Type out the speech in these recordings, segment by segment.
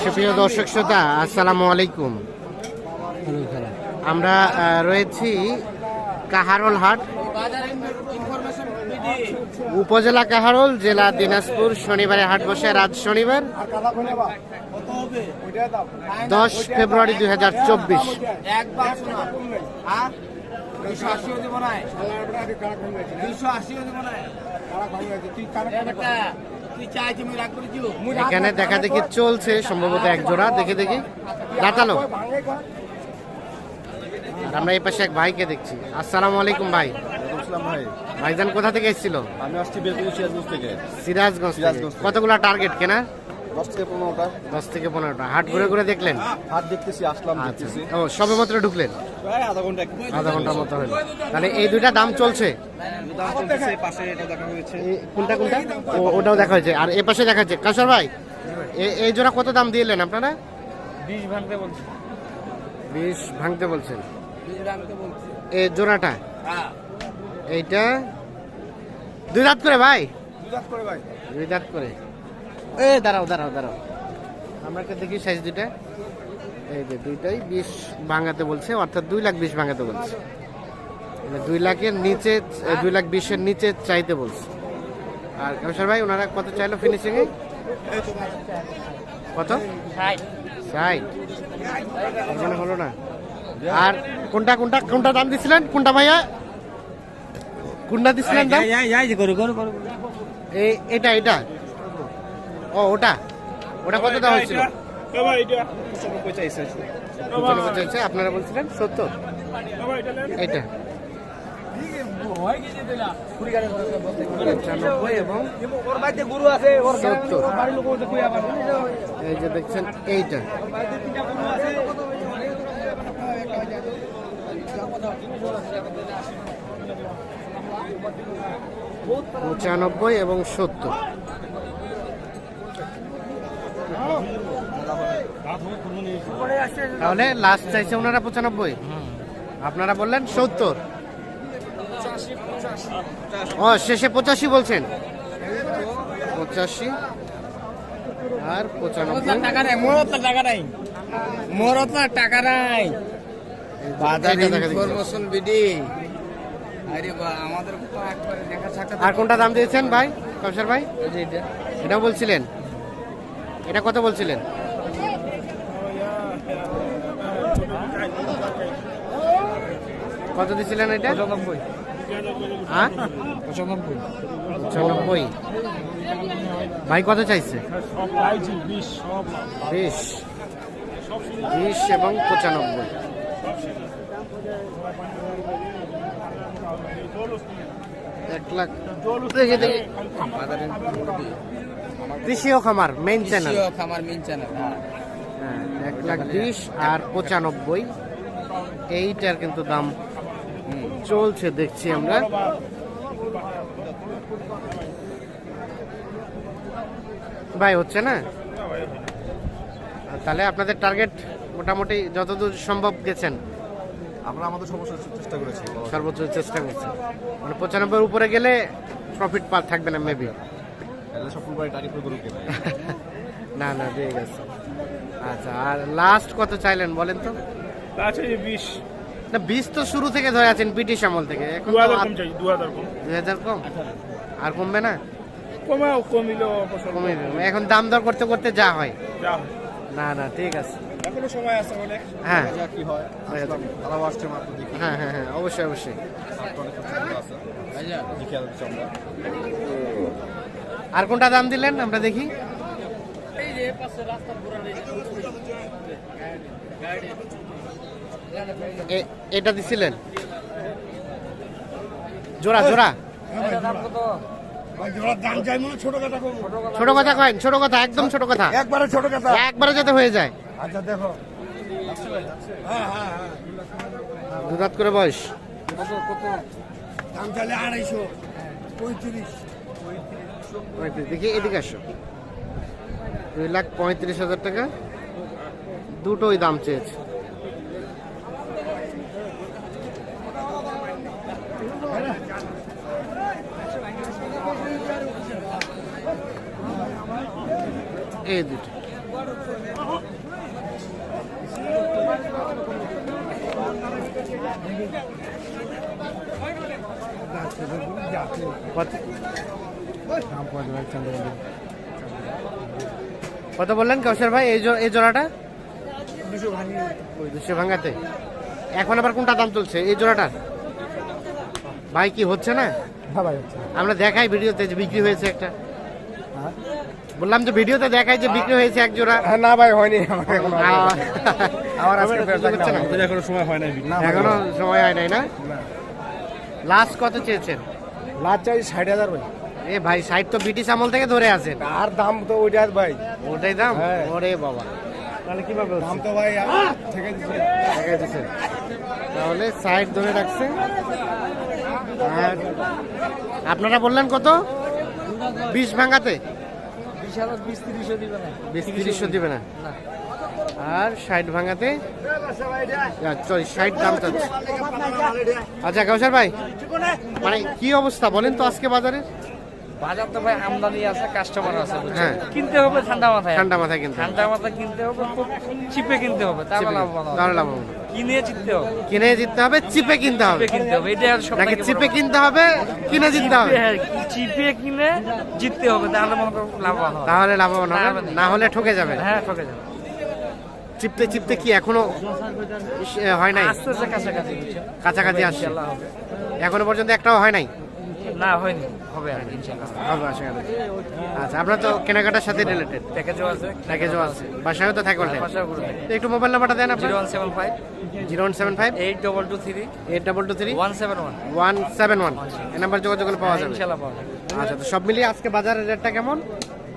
সুপ্রিয় দর্শক শ্রোতা আসসালামু আলাইকুম। আমরা রয়েছি কাহারল হাট উপজেলা কাহারল জেলা দিনাজপুর শনিবারে হাট বসে রাত শনিবার দশ ফেব্রুয়ারি দুই হাজার চব্বিশ। আশিও দিব না এখানে দেখা দেখি চলছে সম্ভবত এক জোড়া। দেখে দেখি। দাঁতালো। আমরা এই পাশে এক ভাইকে দেখছি। আসসালামু আলাইকুম ভাই। ভাইজান কোথা থেকে এসেছিল? আমি আসছি বেগুনি সিরাজগঞ্জ থেকে। সিরাজগঞ্জ সিরাজগঞ্জ থেকে। কতগুলা টার্গেট কেনা? দশ থেকে পনেরোটা। দশ থেকে পনেরোটা। হাট ঘুরে ঘুরে দেখলেন? হাট দেখতেছি আসলাম আচ্ছা। দেখতেছি। ও সবে মাত্র ঢুকলেন? প্রায় আধা ঘণ্টা আধা ঘণ্টার মতো হলো। তাহলে এই দুইটা দাম চলছে? দাম চলতেছে পাশে এটা দেখা হয়েছে। এ- কোনটা কোনটা? ও ওটাও দেখা হয়েছে। আর এ পাশে দেখা যাচ্ছে কাশর ভাই এ- এই জোড়া কত দাম দিলেন আপনারা? বিষ ভাঙতে বলছি। বিশ ভাঙতে বলছেন। বিষ ভাঙতে বলছি। এই জোড়াটা? হ্যাঁ। এইটা? দুই রাত করে ভাই? করে ভাই। দুই রাত করে। এ দাঁড়াও দাঁড়াও দাঁড়াও। আমরা একটা দেখি সাইজ দুইটা। এই যে দুইটাই বিশ ভাঙাতে বলছে অর্থাৎ দুই লাখ বিশ ভাঙাতে বলছে। মানে দুই লাখের নিচে দুই লাখ বিশের নিচে চাইতে বলছে। আর কামসার ভাই ওনারা কত চাইলো ফিনিশিং কত? ষাট। ওখানে হলো না। আর কোনটা কোনটা কোনটা দাম দিছিলেন? কোনটা ভাইয়া? কোনটা দিছিলেন দাম? এই এটা এটা। ও, ওটা? ওটা কত দাম হয়েছিল? আপনারা বলছিলেন সত্তর। এটা এই যে দেখছেন, এইটা। পঁচানব্বই এবং সত্তর। তাহলে লাস্ট চাইছে ওনারা পঁচানব্বই। আপনারা বললেন সত্তর। ও শেষে পঁচাশি বলছেন। পঁচাশি আর পঁচানব্বই। টাকা নাই মোর টাকা নাই। মোর টাকা নাই। আরে কোনটা দাম দিয়েছেন ভাই? কমসার ভাই? এটাও বলছিলেন। এটা কত বলছিলেন? কত দিছিলেন এটা? পঁচানব্বই। হ্যাঁ? পঁচানব্বই। পঁচানব্বই। ভাই কত চাইছে? বিশ। বিশ এবং পঁচানব্বই। এক লাখ। দেখে দেখে। কৃষিও খামার মেইন চ্যানেল খামার মিন চ্যানেল হ্যাঁ এক লাখ বিশ আর পঁচানব্বই। এইটার কিন্তু দাম চলছে দেখছি আমরা। ভাই হচ্ছে না? তাহলে আপনাদের টার্গেট মোটামুটি যতদূর সম্ভব গেছেন। আমরা আমাদের সমস্যা চেষ্টা করেছি। সর্বোচ্চ চেষ্টা করছেন মানে পঁচানব্বই উপরে গেলে প্রফিট পা থাকবে না মেবি না না দিয়ে গেছে। আচ্ছা আর লাস্ট কত চাইলেন বলেন তো? আছে বিশ। না বিশ তো শুরু থেকে ধরে আছেন ব্রিটিশ আমল থেকে। এখন দু হাজার আর- কম চাই দু হাজার কম। দুই হাজার কম আর কমবে না? কমাও ফসল কমে। এখন দাম দর করতে করতে যা হয়। না না ঠিক আছে। এখনও সময় আছে অনেক। হ্যাঁ। কি আসছে মাত্র হ্যাঁ হ্যাঁ হ্যাঁ অবশ্যই অবশ্যই হাটটা অনেক সুন্দর আছে দেখি আর কোনটা দাম দিলেন? আমরা দেখি। এটা দিছিলেন? জোড়া জোড়া। ছোট কথা কয়েন ছোট কথা একদম ছোট কথা। একবারে ছোট কথা। একবারে যাতে হয়ে যায়। আচ্ছা দেখো। দুধাত করে বয়স। দাম চাইলে আড়াইশো। পঁয়ত্রিশ পঁয়ত্রিশ। দেখি এদিকে আসো। দুই লাখ পঁয়ত্রিশ হাজার টাকা। দুটোই দাম চেয়েছে। এই দুটো। কত কত বললেন কৌশল ভাই এই জো- এই জোড়াটা? দুশো ভাঙাতে। এখন আবার কোনটা দাম চলছে এই জোড়াটা? ভাই কি হচ্ছে না? আমরা দেখাই ভিডিওতে যে বিক্রি হয়েছে একটা। বললাম যে ভিডিওতে দেখাই যে বিক্রি হয়েছে এক জোড়া। হ্যাঁ, না ভাই হয়নি। আমার এখন সময় হয় নাই না এখনও সময় হয় নাই না? লাস্ট কত চেয়েছেন? লাস্ট চাই ষাট হাজার ভাই এ ভাই সাইড তো ব্রিটিশ আমল থেকে ধরে আছেন আর দাম তো ওইটা ভাই। ওটাই দাম? হ্যাঁ। ওরে বাবা। তাহলে কীভাবে দাম তো ভাই থেকে দিচ্ছে দেখা যাচ্ছে। তাহলে সাইড ধরে রাখছে। আর আপনারা বললেন কত? বিশ ভাঙাতে? বিশ তিরিশশো দিবে না। আর ষাট ভাঙাতে? ষাট দাম চাচ্ছে। আচ্ছা কাউসার ভাই মানে কি অবস্থা বলেন তো আজকে বাজারে বাজার তো ভাই আমদানি আছে কাস্টমার আছে হ্যাঁ। কিনতে হবে ঠান্ডা মাথায়। ঠান্ডা মাথায় কিন্তু ঠান্ডা মাথায় কিনতে হবে খুব চিপে কিনতে হবে তাহলে লাভবান হবে। তাহলে লাভ হবে। না। কিনে জিততে হবে। কিনে জিততে হবে চিপে কিনতে হবে। কিনতে হবে এটা সব নাকি চিপে কিনতে হবে কিনে জিততে হবে। চিপে কিনে জিততে হবে তাহলে লাভবান হবে। তাহলে লাভবান হবে। না হলে ঠকে যাবে হ্যাঁ ঠকে যাবে। চিপতে চিপতে কি এখনও হয় নাই? আস্তে আস্তে কাছাকাছি? কাছাকাছি আসছে। এখনও পর্যন্ত একটাও হয় নাই? না হয়নি। হবে আর হবে করি। আচ্ছা আপনার তো কেনাকাটার সাথে রিলেটেড প্যাকেজও আছে। প্যাকেজও আছে। বাসায়ও তো থাকবে করে একটু মোবাইল নাম্বারটা দেন zero one seven five. Zero one seven five. Eight double two three. Eight double two three. One seven one. One seven one. এই নাম্বার যোগাযোগ করলে পাওয়া যাবে। ইনশাল্লাহ পাওয়া যাবে। আচ্ছা তো সব মিলিয়ে আজকে বাজারের রেটটা কেমন?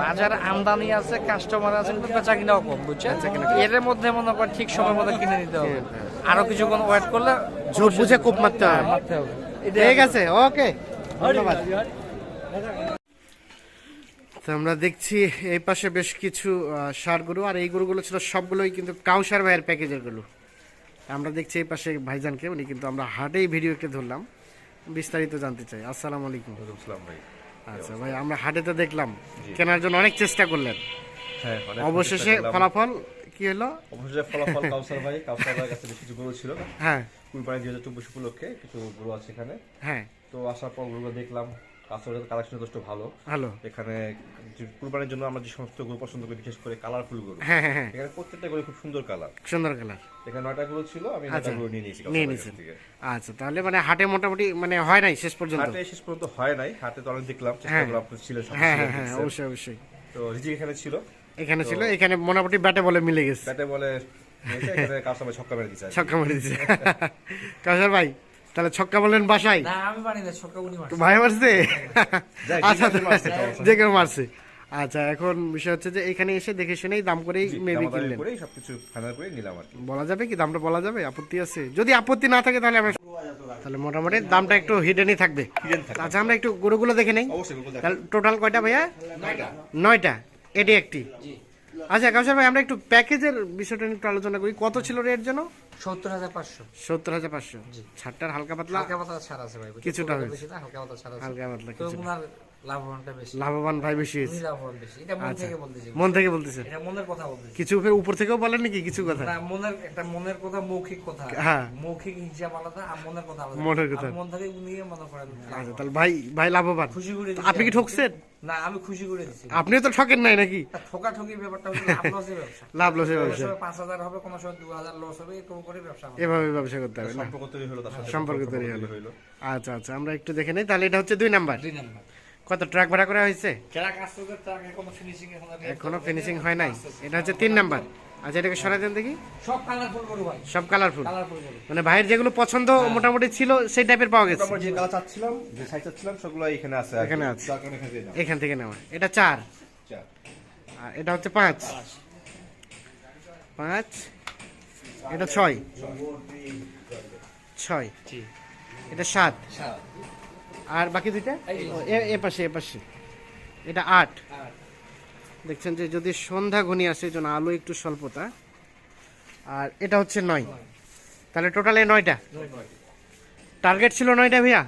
বাজার আমদানি আছে কাস্টমার আছে কিন্তু বেচা কিনাও কম বুঝছেন? এর মধ্যে মনে করেন ঠিক সময় মতো কিনে নিতে হবে। আরও কিছুক্ষণ ওয়েট করলে ঝোপ বুঝে হবে। মারতে হবে। ঠিক আছে ওকে ধন্যবাদ। তো আমরা দেখছি এই পাশে বেশ কিছু সার গরু আর এই গরুগুলো ছিল সবগুলোই কিন্তু কাউসার ভাইয়ের প্যাকেজের গরু। আমরা দেখছি এই পাশে ভাইজানকে উনি কিন্তু আমরা হাটেই ভিডিও একটা ধরলাম। বিস্তারিত জানতে চাই। আসসালামু আলাইকুম। ভাই। আচ্ছা ভাই আমরা হাটেতে দেখলাম কেনার জন্য অনেক চেষ্টা করলেন। হ্যাঁ অবশেষে ফলাফল কি হলো? অবশেষে ফলাফল কাউসার ভাই কাউসার ভাইয়ের কাছে কিছু গরু ছিল। হ্যাঁ। কুরবানি দুই হাজার চব্বিশ উপলক্ষে কিছু গরু আছে এখানে। হ্যাঁ। তো আসার পর গরুগুলো দেখলাম কালেকশন যথেষ্ট ভালো। ভালো। এখানে কুরবানির জন্য আমরা যে সমস্ত গরু পছন্দ করি বিশেষ করে কালারফুল গরু। হ্যাঁ হ্যাঁ হ্যাঁ। এখানে প্রত্যেকটা গরু খুব সুন্দর কালার সুন্দর কালার এখানে নয়টা গরু ছিল আমি নয়টা আচ্ছা। গরু নিয়ে নিয়েছি নিয়ে থেকে। আচ্ছা তাহলে মানে হাটে মোটামুটি মানে হয় নাই শেষ পর্যন্ত? হাটে শেষ পর্যন্ত হয় নাই হাটে তো অনেক দেখলাম চেষ্টা। করলাম ছিলেন সব হ্যাঁ হ্যাঁ অবশ্যই অবশ্যই। তো রিজিক এখানে ছিল। এখানে ছিল এখানে মোটামুটি ব্যাটে বলে মিলে গেছে। ব্যাটে বলে নিয়েছে, এখানে ছক্কা মেরে দিচ্ছে ছক্কা মারি দিছে কাউসার ভাই তাহলে ছক্কা বললেন বাসায়। না আমি পারি না সকাল উনি মারছে। ভাই মারছে? আচ্ছা যে কেউ মারছে, আচ্ছা এখন বিষয় হচ্ছে যে এখানে এসে দেখে শুনেই দাম করেই মেবি কিনলেন। সবকিছু ফাইনাল করে নিলাম আর কি। বলা যাবে কি? দামটা বলা যাবে? আপত্তি আছে? যদি আপত্তি না থাকে তাহলে আমরা তাহলে মোটামুটি দামটা একটু হিডেনই থাকবে। আচ্ছা আমরা একটু গরুগুলো দেখে নেই। তাহলে টোটাল কয়টা ভাইয়া? নয়টা। এটি একটি। আচ্ছা কাউসার ভাই আমরা একটু প্যাকেজের বিষয়টা নিয়ে একটু আলোচনা করি। কত ছিল রেট যেন? সত্তর হাজার পাঁচশো। সত্তর হাজার পাঁচশো। ছাড়টার হালকা পাতলা? হালকা পাতলা ছাড় আছে ভাই কিছুটা হালকা পাতলা ছাড় আছে। হালকা পাতলা লাভবানটা বেশি। লাভবান ভাই বেশি হয়েছে। লাভবান বেশি। এটা মন থেকে বলতেছি। মন থেকে বলতেছে। এটা মনের কথা বলতেছি। কিছু ফের উপর থেকেও বলেন নাকি? কিছু কথা? না মনের একটা মনের কথা মৌখিক কথা। হ্যাঁ। মৌখিক হিসাব আলাদা আর মনের কথা আলাদা। মনের কথা। মন থেকে উনি মনে করেন। আচ্ছা তাহলে ভাই ভাই লাভবান। খুশি করে আপনি কি ঠকছেন? না আমি খুশি করে দিচ্ছি। আপনিও তো ঠকেন নাই নাকি? ঠকা ঠকি ব্যাপারটা হচ্ছে লাভ লসের ব্যবসা। লাভ লসের ব্যবসা। সময় পাঁচ হাজার হবে কোনো সময় দু হাজার লস হবে এরকম করে ব্যবসা এভাবে ব্যবসা করতে হবে সম্পর্ক তৈরি হলো তার সাথে। সম্পর্ক তৈরি হলো। আচ্ছা আচ্ছা আমরা একটু দেখে নেই। তাহলে এটা হচ্ছে দুই নাম্বার। দুই নাম্বার। কত ট্রাক ভাড়া করা হয়েছে? এখনও ফিনিশিং হয় নাই। এটা হচ্ছে তিন নাম্বার। আচ্ছা এটাকে সরাই দেন দেখি। সব কালারফুল করু ভাই। সব কালারফুল মানে ভাইয়ের যেগুলো পছন্দ মোটামুটি ছিল সেই টাইপের পাওয়া গেছে। আমরা যে কালার চাচ্ছিলাম যে সাইজ চাচ্ছিলাম সেগুলো এখানে আছে এখানে আছে। এখানে থেকে নেওয়া এটা চার। চার। আর এটা হচ্ছে পাঁচ। পাঁচ। এটা ছয়। ছয়। এটা সাত। আর বাকি দুইটা? এ- পাশে এ পাশে। এটা আট। দেখছেন যে যদি সন্ধ্যা ঘনি আসে এই জন্য আলো একটু স্বল্পতা। আর এটা হচ্ছে নয়। তাহলে টোটালে নয়টা। টার্গেট ছিল নয়টা ভাইয়া?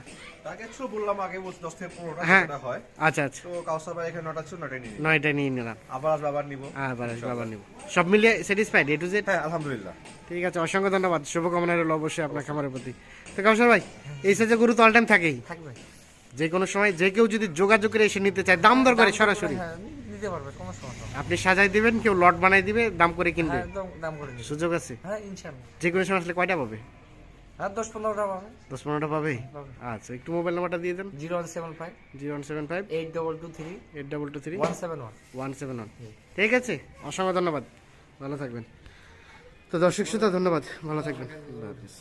বললাম আগে বলছি থেকে হ্যাঁ। হয়। আচ্ছা আচ্ছা। তো কাউসার ভাই এখানে নটা ছিল নটাই নিয়ে নয়টা নিয়ে নিলাম। আবার আসবে আবার নিবো। আবার আসব আবার নিব। সব মিলিয়ে স্যাটিসফাইড এ টু জেড হ্যাঁ আলহামদুলিল্লাহ। ঠিক আছে অসংখ্য ধন্যবাদ। শুভকামনা রইল অবশ্যই আপনার খামারের প্রতি। তো কাউসার ভাই এই সাইজে গরু তো অল টাইম থাকেই। থাকবে যে কোনো সময় যে কেউ যদি যোগাযোগ করে এসে নিতে চায় দাম দর করে সরাসরি। হ্যাঁ পারবে কোনো সমস্যা আপনি সাজাই দিবেন কেউ লট বানাই দিবে দাম করে কিনবে। হ্যাঁ একদম দাম করে সুযোগ আছে? হ্যাঁ যে কোনো সময় আসলে কয়টা পাবে? হ্যাঁ দশ পনেরোটা পাবে। দশ পনেরোটা পাবে। আচ্ছা একটু মোবাইল নাম্বারটা দিয়ে দেন। Zero one seven five. Zero one seven five. Eight double two three. Eight double two three. One seven one. One seven one. ঠিক আছে অসংখ্য ধন্যবাদ। ভালো থাকবেন। তো দর্শক শ্রোতা ধন্যবাদ। ভালো থাকবেন। আল্লাহ হাফিজ।